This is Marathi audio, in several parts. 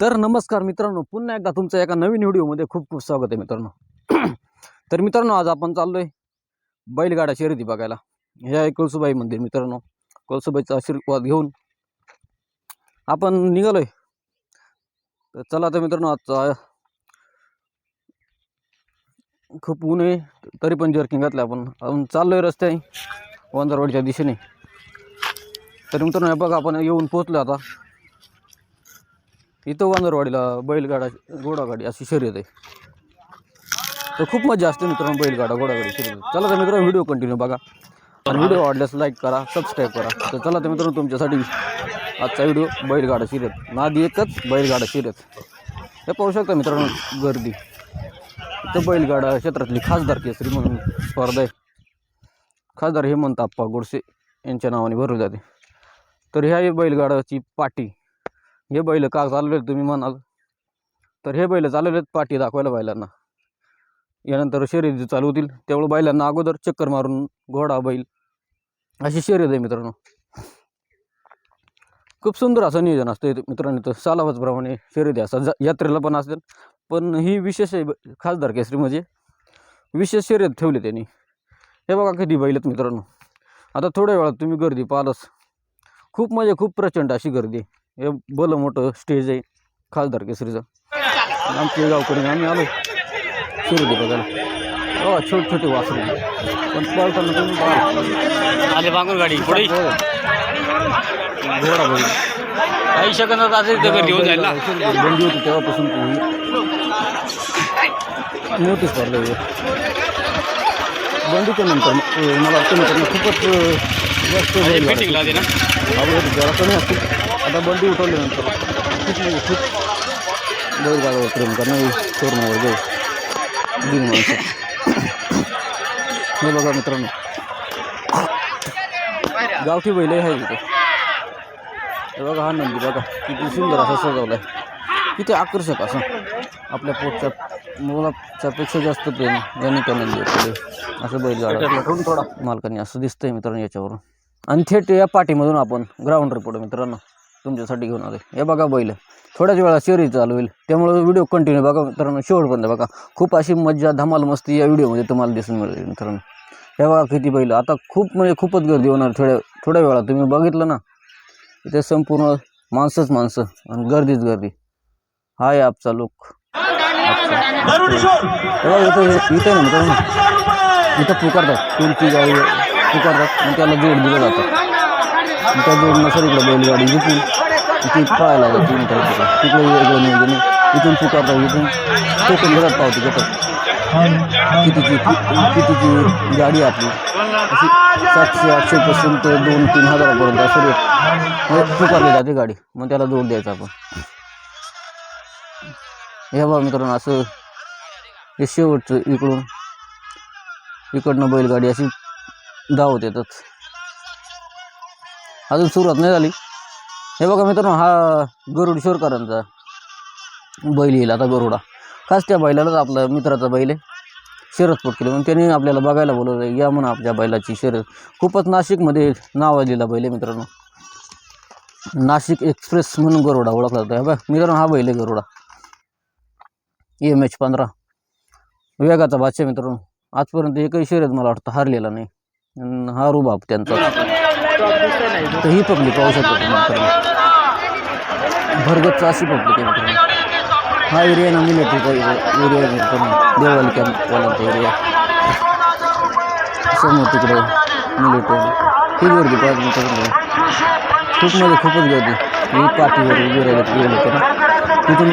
तर नमस्कार मित्रांनो पुन्हा एकदा तुमचं एका नवीन व्हिडिओमध्ये खूप खूप स्वागत आहे मित्रांनो. तर मित्रांनो आज आपण चाललोय बैलगाडा शर्यती बघायला. हे आहे कळसुबाई मंदिर मित्रांनो. कळसुबाईचा आशीर्वाद घेऊन आपण निघालोय. तर चला तर मित्रांनो आजचा खूप ऊन आहे तरी पण जर्किंग घातलं आपण. आपण चाललोय रस्त्याने वंजारवाडीच्या दिशेने. तर मित्रांनो हे बघा आपण येऊन पोचलो आता. इथं वांदरवाडीला बैलगाडा घोडागाडी अशी शर्यत आहे. तर खूप मजा असते मित्रांनो बैलगाडा घोडागाडी शर्यत. चला तर मित्रांनो व्हिडिओ कंटिन्यू बघा. आणि व्हिडिओ आवडल्यास लाईक करा सबस्क्राईब करा. तर चला तर मित्रांनो तुमच्यासाठी आजचा व्हिडिओ बैलगाडा शर्यत. नादी एकच बैलगाडा शर्यत. हे पाहू शकता मित्रांनो गर्दी. इथं बैलगाडा क्षेत्रातली खासदार केसरी म्हणून स्पर्धा आहे. खासदार हेमंत आप्पा गोडसे यांच्या नावाने भरली जाते. तर ह्या बैलगाड्याची बैलगाडाची पाटी हे बैल का चालवलेत तुम्ही म्हणाल? तर हे बैल चालवलेत पाठी दाखवायला बैलांना. यानंतर शर्यती चालू होतील त्यामुळे बैलांना अगोदर चक्कर मारून घोडा बैल अशी शर्यत आहे मित्रांनो. खूप सुंदर असं नियोजन असतं इथं मित्रांनो. तर सालावाचप्रमाणे शर्यती असतात. जा यात्रेला पण असतात. पण ही विशेष आहे ब- खासदार केसरी म्हणजे विशेष शर्यत ठेवली त्यांनी. हे बघा कधी बैल आहेत मित्रांनो. आता थोड्या वेळात तुम्ही गर्दी पाहालच खूप म्हणजे खूप प्रचंड अशी गर्दी आहे. हे भलं मोठं स्टेज आहे खासदार केसरीचं आमच्या गावकडे आम्ही आलो शिर्डी बघायला हो छोटे छोटे वासरे। पण पळताना तुम्ही आले मागून गाडी पुढे घोडा बैल काही शकत असेल तर घेऊन जाईल ना। बंदी होती तेव्हापासून ती स्पर्धा बंदीच्या नंतर मला वाटतं खूपच जास्त बैल जरा कमी असते आता बंदी उठवल्यानंतर खूप बैलगाड्यावर प्रेम करणारी तरुणावर जाऊ. दिन माणसं. हे बघा मित्रांनो. गावठी बैल आहे तिथे हे बघा हा नंदी बघा किती सुंदर असा सजवला आहे किती आकर्षक असं. आपल्या पोटच्या मुलाच्या पेक्षा जास्त प्रेम यांनी त्या नंदी असं बैलगाडा थोडा मालकाने असं दिसतंय मित्रांनो याच्यावरून. आणि थेट या पाठीमधून आपण ग्राउंड रिपोर्ट मित्रांनो. तुमच्यासाठी घेऊन आलो हे बघा बैल. थोड्याच वेळा शर्यत चालू होईल. त्यामुळे व्हिडिओ कंटिन्यू बघा मित्रांनो. शेवटपर्यंत बघा. खूप अशी मज्जा धमाल मस्ती या व्हिडिओमध्ये तुम्हाला दिसून मिळेल मित्रांनो. हे बघा किती बैल. आता खूप म्हणजे खूपच गर्दी होणार थोड्या थोड्या वेळा तुम्ही बघितलं ना? इथे संपूर्ण माणसंच माणसं आणि गर्दीच गर्दी. हा आहे आजचा लोक इथं ना मित्रांनो. इथं पुकारतात. तुमची गाडी पुकारतात आणि त्याला जोड दिलं जातं. आणि त्या जोडनुसार इकडे बैलगाडी जिथून ती पाहायला जाते मित्र तिकडे वेगळं नियोजन इथून पुकारतात इथून. कोकण घरात पावते घेतात कितीची कितीची गाडी आहे आपली? अशी सातशे आठशेपासून ते दोन तीन हजारापर्यंत असं रेट म्हणजे पुकारली जाते गाडी. मग त्याला जोड द्यायचा आपण. हे बघा मित्रांनो असं हे शेवटचं इकडून. इकडनं बैलगाडी अशी धावत येतात. अजून सुरुवात नाही झाली. हे बघा मित्रांनो हा गरुड शोरकरांचा बैल येईल आता गरुडा. खास त्या बैलालाच आपला मित्राचा बैल आहे. शर्यत पोट केली म्हणून त्यांनी आपल्याला बघायला बोलवलं या म्हणून आपल्या बैलाची शरद खूपच नाशिकमध्ये नाव आलेला बैल आहे मित्रांनो. नाशिक एक्सप्रेस म्हणून गरुडा ओळखला जातो. हे बघा मित्रांनो हा बैल आहे गरुडा. एम एच पंधरा. वेगाचा बादशाह मित्रांनो. आजपर्यंत एकही शर्यत मला वाटतं हारलेला नाही. हा रुबाब त्यांचा. तर ही पब्लिक पाहू शकतो मित्रांनो भरगतचा अशी पब्लिक आहे मित्रांनो हा एरिया ना मिलिटरीचा एरिया मित्रांनो देवाली कॅम्पवाल्यांचा एरिया समोर तिकडे मिलिटरी ही। गर्दी पाहिजे मित्रांनो खूप म्हणजे खूपच गर्दी ही पाठीवर उभी राहिली गेले होते ना तिथून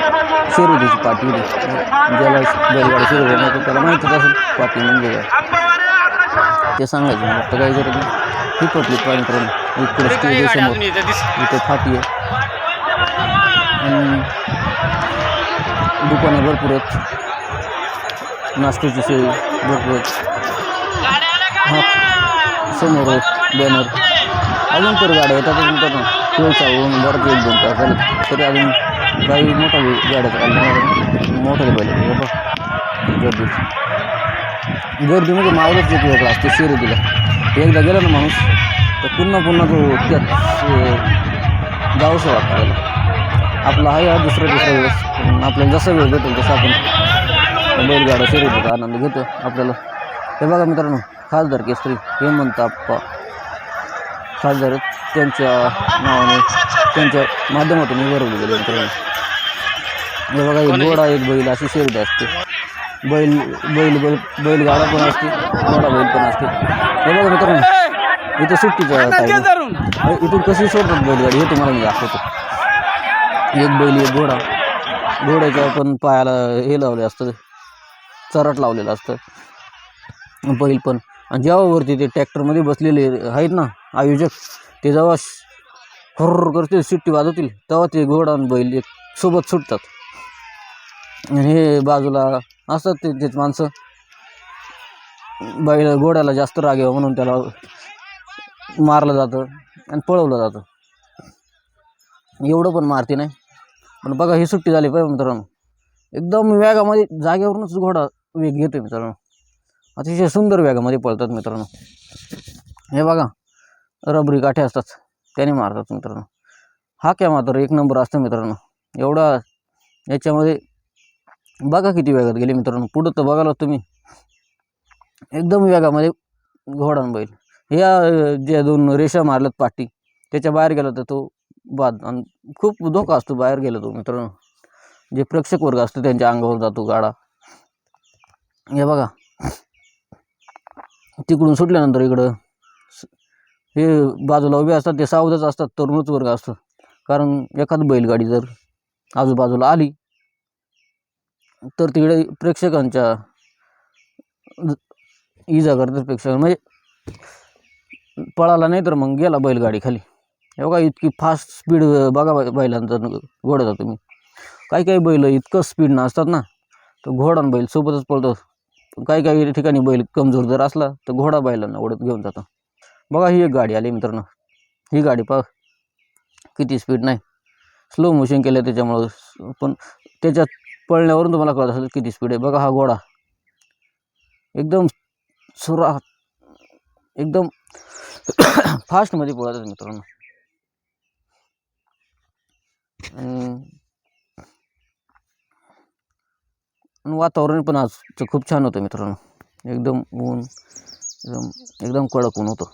शर्यतीची पाठी होती ज्याला बैलगाडी नाही तर त्याला माहितीच असेल पाठी म्हणजे ते सांगायचं मग तर नाही ही पब्लिक पाहिजे मित्रांनो इकडे स्टेज आहे समोर येते इथे फाटी आहे. आणि दुकानं भरपूर आहेत. नाश्त्याची सोय भरपूर आहेत. हा समोर बॅनर अजून तर गाड्या येतात नंतर ना खेळचा होऊन बरं एक दोन तास झाले. तरी अजून काही मोठा गाड्या चालल्या मोठ्या पहिले बाबा गर्दी गर्दी. म्हणजे मावळच एक वेगळा असते शर्यतीला एकदा गेला ना माणूस तर पुन्हा पुन्हा तो त्यात अं, जावंसं वाटतं त्याला. आपला आहे हा दुसरा दुसरा वेळेस आपल्याला जसा वेळ भेटेल तसं आपण बैलगाडा शरीराचा आनंद घेतो आपल्याला. हे बघा मित्रांनो खासदार केसरी हेमंत आप्पा. खासदार त्यांच्या नावाने त्यांच्या माध्यमातून हे भरवले गेले मित्रांनो. हे बघा एक गोडा एक बैल अशी शर्यत असते. बैल बैल बैल बैलगाडा पण असते घोडा बैल पण असते. हे बघा मित्रांनो इथं सुट्टीचं टाईम. इथून कशी सोडतात बैलगाडी हे तुम्हाला मी दाखवतो. एक बैल एक घोडा. घोड्याच्या पण पायाला हे लावले असतं चराट लावलेलं असतं. बैल पण. आणि जेव्हा वरती ते ट्रॅक्टरमध्ये बसलेले आहेत ना आयोजक ते जेव्हा हर्र करतील सुट्टी वाजवतील तेव्हा ते घोडा आणि बैल एक सोबत सुटतात. आणि हे बाजूला असतात ते तेच माणसं. बैल घोड्याला जास्त राग यावं म्हणून त्याला मारलं जातं आणि पळवलं जातं. एवढं पण मारते नाही. पण बघा ही सुट्टी झाली पाहिजे मित्रांनो. एकदम वेगामध्ये जागेवरूनच घोडा वेग घेतो मित्रांनो. अतिशय सुंदर वेगामध्ये पळतात मित्रांनो. हे बघा रबरी काठे असतात. त्याने मारतात मित्रांनो. हा काय मात्र एक नंबर असतं मित्रांनो. एवढा याच्यामध्ये बघा किती वेगात गेले मित्रांनो. पुढं तर बघाल तुम्ही. एकदम वेगामध्ये घोडान बैल. या ज्या दोन रेषा मारल्यात पाठी त्याच्या बाहेर गेला तर तो बाद आणि खूप धोका असतो बाहेर गेला तो मित्रांनो. जे प्रेक्षक वर्ग असतो त्यांच्या अंगावर जातो गाडा. हे बघा. तिकडून सुटल्यानंतर इकडं स- हे बाजूला उभे असतात ते सावधच असतात तरुणच वर्ग असतो. कारण एखाद बैलगाडी जर आजूबाजूला आली तर तिकडे प्रेक्षकांच्या इजा करतात प्रेक्षक म्हणजे पळाला नाही तर मग गेला बैलगाडी खाली. एवढा इतकी फास्ट स्पीड बघा बैलांचा घोड्याचा तुम्ही. काही काही बैल इतकं स्पीड असतात ना तर घोडा बैल सोबतच पळतो. काही काही ठिकाणी बैल कमजोर जर असला तर घोडा बैलांना ओढत घेऊन जातो. बघा ही एक गाडी आली मित्रांनो. ही गाडी पहा किती स्पीड नाही. स्लो मोशन केलं त्याच्यामुळं पण त्याच्यात पळण्यावरून तुम्हाला कळत असेल किती स्पीड आहे. बघा हा घोडा. एकदम सुरा एकदम फास्टमध्ये पळत मित्रांनो. आणि वातावरण पण आज खूप छान होतं मित्रांनो. एकदम ऊन एकदम एकदम कडक ऊन होतं.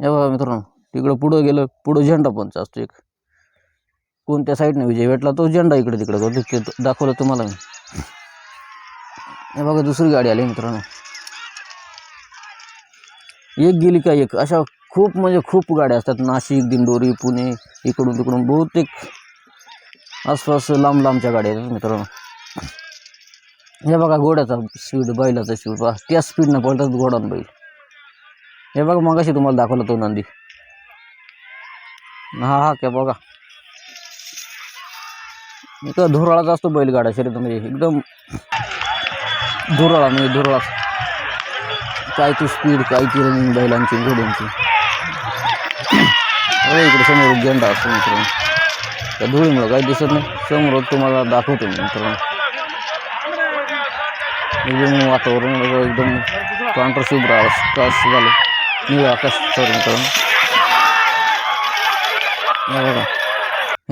या बघा मित्रांनो तिकडं पुढं गेलं पुढं झेंडा पंच असतो एक. कोणत्या साईडने विजय भेटला तो झेंडा इकडे तिकडे करतो दाखवलं तुम्हाला मी. हे बघा दुसरी गाडी आली मित्रांनो. एक गेली का एक? अशा खूप म्हणजे खूप गाड्या असतात. नाशिक दिंडोरी पुणे इकडून तिकडून बहुतेक आसपास लांब लांबच्या गाड्या आहेत मित्रांनो. हे बघा घोड्याचा स्पीड बैलाचा स्पीड बघा त्या स्पीडनं पळतात घोडा बैल. हे बघा मगाशी तुम्हाला दाखवलं तो नंदी. हा हा क्या बघा. इथं धुराळाचा असतो बैलगाडा शर्यतीमध्ये एकदम धुराळा म्हणजे धुराळा. काय ती स्पीड काय ती रनिंग बैलांची घोड्यांची. अरे इकडे समोर गेंडा झेंडा असतो मित्रांनो. त्या धुळीमुळं काही दिसत नाही. समोर तुम्हाला दाखवतो मी मित्रांनो. एकदम वातावरण एकदम पांढरं शुभ्र आकाश झालं. निळ आकाश सर मित्रांनो. बघा.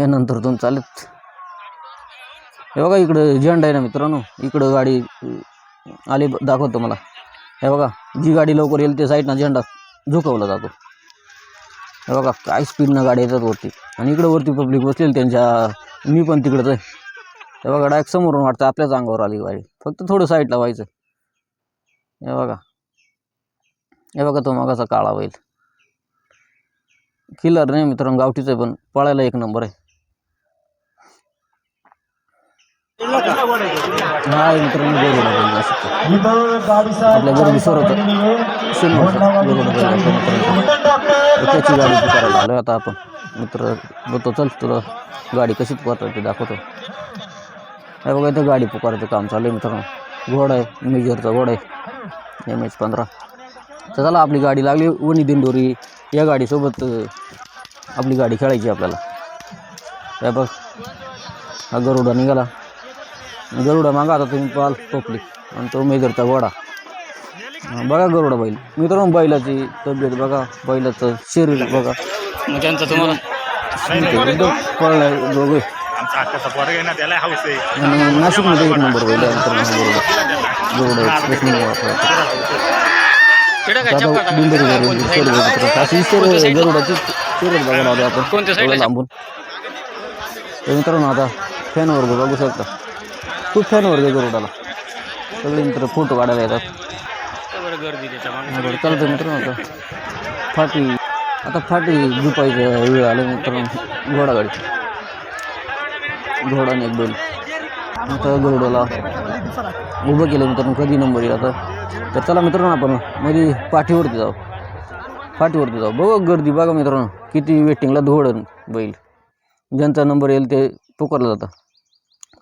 यानंतर तुम्ही चालत. हे बघा इकडं झेंडा आहे ना मित्रांनो. इकडं गाडी आली दाखवतो मला. हे बघा जी गाडी लवकर येईल ते साईडनं झेंडा झुकवला जातो. हे बघा काय स्पीडनं गाडी येतात वरती. आणि इकडं वरती पब्लिक बसलेली त्यांच्या मी पण तिकडंच आहे. हे बघा डायरेक्ट समोरून वाटतं आपल्याच अंगावर आली गाडी. फक्त थोडं साईडला व्हायचं. हे बघा. हे बघा तो मगाचा काळा होईल किलर नाही मित्रांनो गावठीच आहे पण पळायला एक नंबर आहे. नाही आहे मित्रांनो वेगवेगळा बैल नाशिकचा आपल्या घरी विसर होतं. शून्य वर्षाचा वेगवेगळा बैल आपल्या त्याची गाडी करायला आलो आता आपण. मित्र बोलतो चल तुला गाडी कशी पुकारतात ते दाखवतो. हे बघा इथं गाडी पुकारायचं काम चालू आहे मित्रांनो. घोडा आहे मेजरचा घोडा आहे. एम एच पंधरा. तर चला आपली गाडी लागली. वणी दिंडोरी या गाडीसोबत आपली गाडी खेळायची आपल्याला. हे बघ हा गरुडा निघाला. गरुडा मागा आता तुम्ही पाल टोपली. आणि तो मेजरचा घोडा. हा, बघा गरुडा बैल. मित्रांनो बैलाची तब्येत बघा. बैलाचं शरीर बघा. मग त्यांचा तुम्हाला पळलाय दोघे. नाशिकमध्ये एक नंबर बरोबर गरुडा? गरुडाची शर्यत बघायला आपण. लांबून. तर मित्रांनो आता फॅन वर्ग बघू शकता. खूप फॅन वर्ग गरुडाला सगळे मित्र फोटो काढायला येतात. गर्दी चालतं मित्रांनो आता. फाटी आता फाटी झुपायचं वेळ आलं मित्रांनो. घोडागाडी. घोडा आणि एक बैल. आता गरुडाला उभं केलं मित्रांनो कधी नंबर येईल आता. तर चला मित्रांनो आपण मध्ये पाठीवरती जाऊ. पाठीवरती जाऊ. बघू गर्दी बघा मित्रांनो. किती वेटिंगला धोडन बैल. ज्यांचा नंबर येईल ते पुकारला जातं.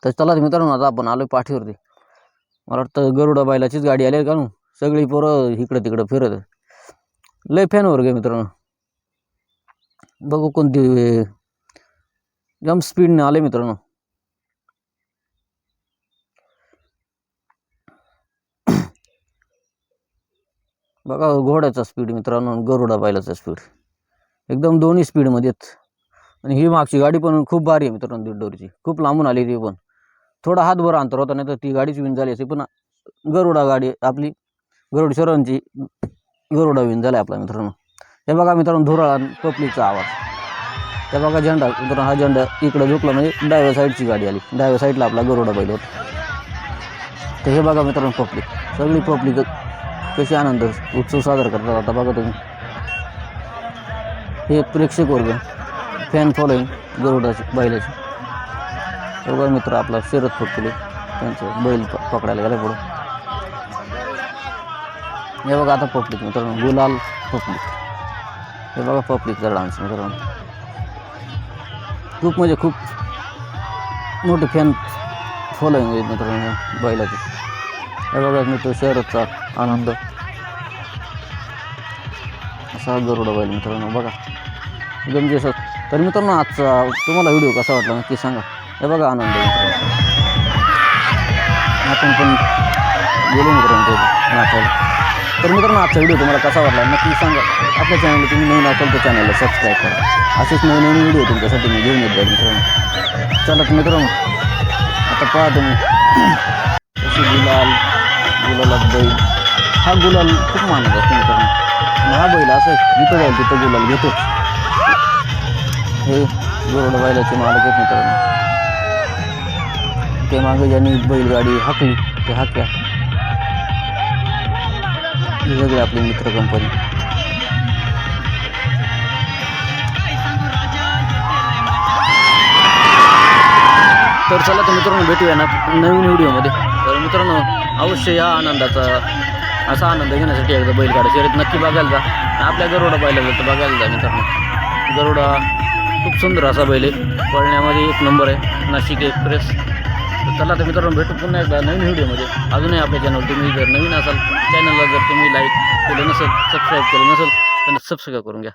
तर चला मित्रांनो आता आपण आलो पाठीवरती. मला वाटतं गरुडा बैलाचीच गाडी आली का न? सगळी पोरं इकडं तिकडं फिरत लय फॅनवर गे मित्रांनो. बघू कोणती जम स्पीडने आले मित्रांनो. बघा घोड्याचा स्पीड मित्रांनो गरुडा बैलाचा स्पीड एकदम दोन्ही स्पीडमध्ये आणि ही मागची गाडी पण खूप भारी आहे मित्रांनो दीडडोरीची खूप लांबून आली ती पण. थोडा हातभर अंतर होता नाही तर ती गाडीच विन झाली असती पण गरुडा गाडी आपली गरुड शरणची गरुडा विन झाला आपला मित्रांनो. हे बघा मित्रांनो धुराळा पपलीचा आवाज. हे बघा झेंडा मित्रांनो हा झेंडा इकडे झुकला म्हणजे डाव्या साईडची गाडी आली. डाव्या साईडला आपला गरुडा बैल होता. तर हे बघा मित्रांनो पब्लिक सगळी पब्लिक कशी आनंद उत्सव साजरा करतात. आता बघा तुम्ही. हे प्रेक्षक वर्ग फॅन फॉलोईंग गरुडाची बैलाची. हे बघा मित्र आपला शरद फटकुले त्यांचं बैल पकडायला गेला पुढं. हे बघा आता पब्लिक मित्रांनो गुलाल पब्लिक. हे बघा पब्लिकचा डान्स मित्रांनो. खूप म्हणजे खूप मोठी फॅन फॉलोईंग आहेत मित्रांनो बैलाची बैलाचे. हे बघा मित्र शहराचा आनंद. असा गरुडा बैल मित्रांनो बघा. गमजे जसं तर मित्रांनो आजचा तुम्हाला व्हिडिओ कसा वाटला नक्की सांगा. हे बघा आनंद आपण पण गेलो मित्रांनो ते नाचायला. तर मित्रांनो आजचा व्हिडिओ तुम्हाला कसा वाटला नक्की सांगा. आपल्या चॅनलला तुम्ही नवीन असाल तर चॅनलला सबस्क्राईब करा. असेच नवीन नवीन व्हिडिओ तुमच्यासाठी मी घेऊन येत मित्रांनो. चला तर मित्रांनो आता पहा तुम्ही कशी गुलाल गुलाला बैल हा गुलाल खूप मानत असतो मित्रांनो. हा बैल असं जिथं जाईल तिथं गुलाल घेतोच. हे गरुड बैलाचे मालक आहेत मित्रांनो. ते मागे ज्यांनी बैलगाडी हाकली ते हाक्या ही आपली मित्र कंपनी तर चला तर मित्रांनो भेटूया ना नवीन व्हिडिओमध्ये. तर मित्रांनो अवश्य या आनंदाचा असा आनंद घेण्यासाठी एकदा बैलगाडा शर्यत नक्की बघायला जा. आपल्या गरुडा बैलाला तर बघायला जा मित्रांनो. गरुडा खूप सुंदर असा बैल आहे. पळण्यामध्ये एक नंबर आहे. नाशिक एक्सप्रेस. तर चला तर मित्रांनो भेटू पुन्हा एकदा नवीन व्हिडिओमध्ये. अजूनही आपल्या चॅनल तुम्ही जर नवीन असाल चॅनलला जर तुम्ही लाईक केलं नसेल सबस्क्राईब केलं नसेल तर सबस्क्राईब करून घ्या.